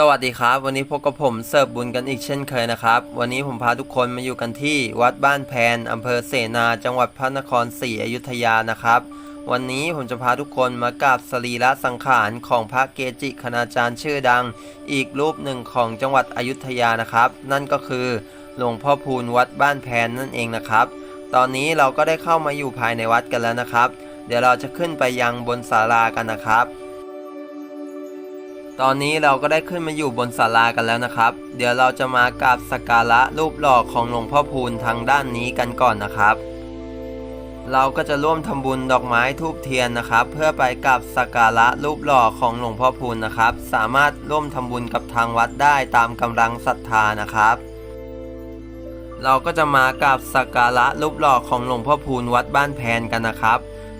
สวัสดีครับ วันนี้พบกับผมเสิร์ฟบุญกันอีกเช่นเคยนะครับ วันนี้ผมพาทุกคนมาอยู่กันที่วัดบ้านแพนอำเภอเสนาจังหวัดพระนครศรีอยุธยานะครับ วันนี้ผมจะพาทุกคนมากราบสรีระสังขารของพระเกจิคณาจารย์ชื่อดัง อีกรูปหนึ่งของจังหวัดอยุธยานะครับ นั่นก็คือหลวงพ่อพูนวัดบ้านแพนนั่นเองนะครับ ตอนนี้เราก็ได้เข้ามาอยู่ภายในวัดกันแล้วนะครับ เดี๋ยวเราจะขึ้นไปยังบนศาลากันนะครับ ตอนนี้เราก็ได้ขึ้นมาอยู่บนศาลากันแล้วนะครับ เดี๋ยวเราจะมากราบสักการะรูปหล่อของหลวงพ่อพูนทางด้านนี้กันก่อนนะครับ เราก็จะร่วมทำบุญดอกไม้ทูบเทียนนะครับ เพื่อไปกราบสักการะรูปหล่อของหลวงพ่อพูนนะครับ สามารถร่วมทำบุญกับทางวัดได้ตามกำลังศรัทธานะครับ เราก็จะมากราบสักการะรูปหล่อของหลวงพ่อพูนวัดบ้านแพนกันนะครับ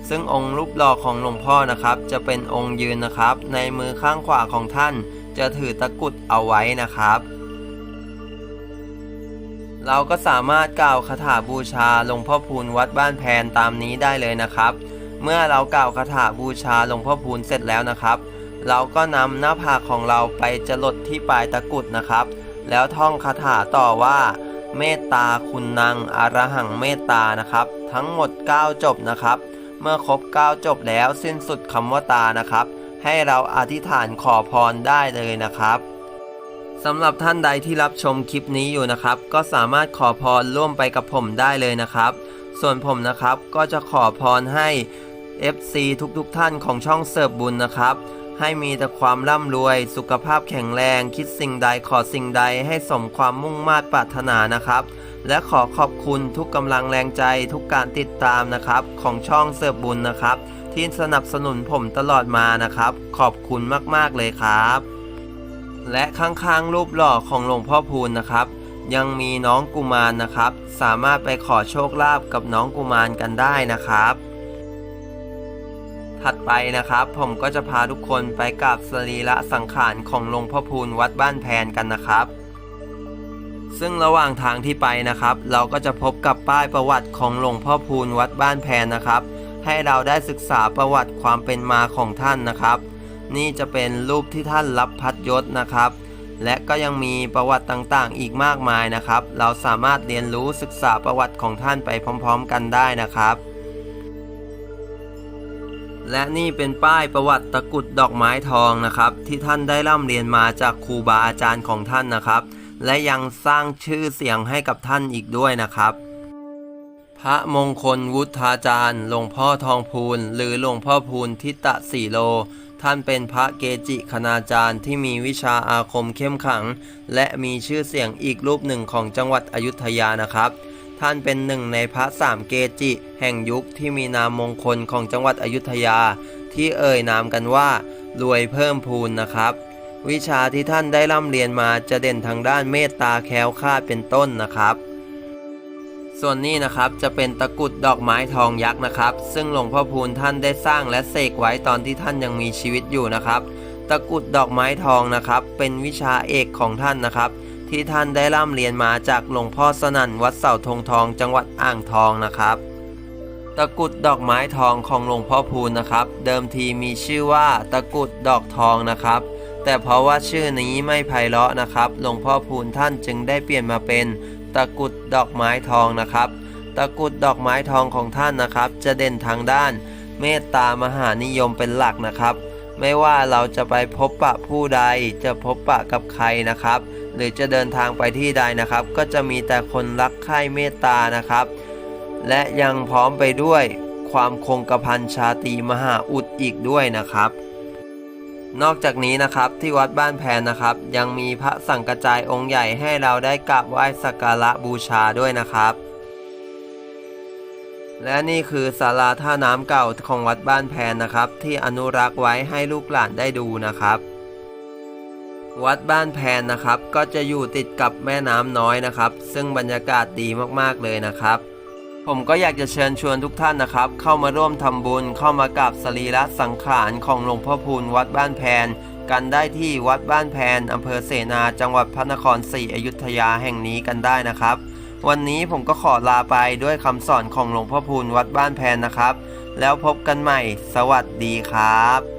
ซึ่งองค์รูปหล่อของหลวงพ่อนะครับ จะเป็นองค์ยืนนะครับ ในมือข้างขวาของท่าน จะถือตะกุดเอาไว้นะครับ เราก็สามารถกล่าวคาถาบูชาหลวงพ่อพูนวัดบ้านแพนตามนี้ได้เลยนะครับ เมื่อเรากล่าวคาถาบูชาหลวงพ่อพูนเสร็จแล้วนะครับ เราก็นำหน้าผากของเราไปจรดที่ปลายตะกุดนะครับ แล้วท่องคาถาต่อว่าเมตตาคุณนางอารหังเมตตานะครับ ทั้งหมด 9 จบนะครับ เมื่อครบ9จบแล้วสิ้นสุดคำว่าตานะครับ ให้เราอธิษฐานขอพรได้เลยนะครับสำหรับท่านใดที่รับชมคลิปนี้อยู่นะครับ ก็สามารถขอพรร่วมไปกับผมได้เลยนะครับ ส่วนผมนะครับก็จะขอพรให้ FC ทุกๆทท่านของช่องเสิร์ฟบุญนะครับ ให้มีแต่ความร่ำรวย สุขภาพแข็งแรง คิดสิ่งใดขอสิ่งใดให้สมความมุ่งมา่ปรารถนานะครับ และขอขอบคุณทุกกำลังแรงใจทุกการติดตามนะครับ ของช่องเสิร์ฟบุญนะครับ ที่สนับสนุนผมตลอดมานะครับ ขอบคุณมากๆเลยครับ และข้างๆรูปหล่อของหลวงพ่อพูนนะครับ ยังมีน้องกุมารนะครับ สามารถไปขอโชคลาภกับน้องกุมารกันได้นะครับ ถัดไปนะครับ ผมก็จะพาทุกคนไปกราบสรีระสังขารของหลวงพ่อพูนวัดบ้านแพนกันนะครับ ซึ่งระหว่างทางที่ไปนะครับ เราก็จะพบกับป้ายประวัติของหลวงพ่อพูนวัดบ้านแพนนะครับ ให้เราได้ศึกษาประวัติความเป็นมาของท่านนะครับ นี่จะเป็นรูปที่ท่านรับพัดยศนะครับ และก็ยังมีประวัติต่างๆ อีกมากมายนะครับ เราสามารถเรียนรู้ศึกษาประวัติของท่านไปพร้อม ๆ กันได้นะครับและนี่เป็นป้ายประวัติตะกุดดอกไม้ทองนะครับ ที่ท่านได้ร่ำเรียนมาจากครูบาอาจารย์ของท่านนะครับ และยังสร้างชื่อเสียงให้กับท่านอีกด้วยนะครับ พระมงคลวุฒาจารย์ หลวงพ่อทองพูนหรือหลวงพ่อพูนทิตะสีโล ท่านเป็นพระเกจิคณาจารย์ที่มีวิชาอาคมเข้มขัง และมีชื่อเสียงอีกรูปหนึ่งของจังหวัดอยุธยานะครับท่านเป็นหนึ่งในพระสามเกจิ แห่งยุคที่มีนามมงคลของจังหวัดอยุธยา ที่เอ่ยนามกันว่า รวยเพิ่มพูนนะครับ วิชาที่ท่านได้ร่ำเรียนมาจะเด่นทางด้านเมตตาแคล้วคลาดเป็นต้นนะครับ ส่วนนี้นะครับจะเป็นตะกุดดอกไม้ทองยักษ์นะครับ ซึ่งหลวงพ่อพูนท่านได้สร้างและเสกไว้ตอนที่ท่านยังมีชีวิตอยู่นะครับ ตะกุดดอกไม้ทองนะครับ เป็นวิชาเอกของท่านนะครับ ที่ท่านได้ร่ำเรียนมาจากหลวงพ่อสนั่นวัดเสาธงทอง จังหวัดอ่างทองนะครับตะกุดดอกไม้ทองของหลวงพ่อพูนนะครับ เดิมทีมีชื่อว่าตะกุดดอกทองนะครับ แต่เพราะว่าชื่อนี้ไม่ไพเราะนะครับ หลวงพ่อพูนท่านจึงได้เปลี่ยนมาเป็นตะกุดดอกไม้ทองนะครับ ตะกุดดอกไม้ทองของท่านนะครับ จะเด่นทางด้าน เมตตามหานิยมเป็นหลักนะครับ ไม่ว่าเราจะไปพบปะผู้ใด จะพบปะกับใครนะครับ หรือจะเดินทางไปที่ใดนะครับ ก็จะมีแต่คนรักใคร่เมตตานะครับ และยังพร้อมไปด้วยความคงกระพันชาตีมหาอุดอีกด้วยนะครับ นอกจากนี้นะครับที่วัดบ้านแพนนะครับ ยังมีพระสังกระจายองค์ใหญ่ให้เราได้กราบไหว้สักการะบูชาด้วยนะครับ และนี่คือศาลาท่าน้ำเก่าของวัดบ้านแพนนะครับ ที่อนุรักษ์ไว้ให้ลูกหลานได้ดูนะครับ วัดบ้านแพนนะครับ ก็จะอยู่ติดกับแม่น้ำน้อยนะครับ ซึ่งบรรยากาศดีมากๆเลยนะครับ ผมก็อยากจะเชิญชวนทุกท่านนะครับ เข้ามาร่วมทำบุญ เข้ามากราบสรีระสังขารของหลวงพ่อพูนวัดบ้านแพน กันได้ที่วัดบ้านแพนอำเภอเสนาจังหวัดพระนครศรีอยุธยาแห่งนี้กันได้นะครับ วันนี้ผมก็ขอลาไปด้วยคำสอนของหลวงพ่อพูนวัดบ้านแพนนะครับ แล้วพบกันใหม่ สวัสดีครับ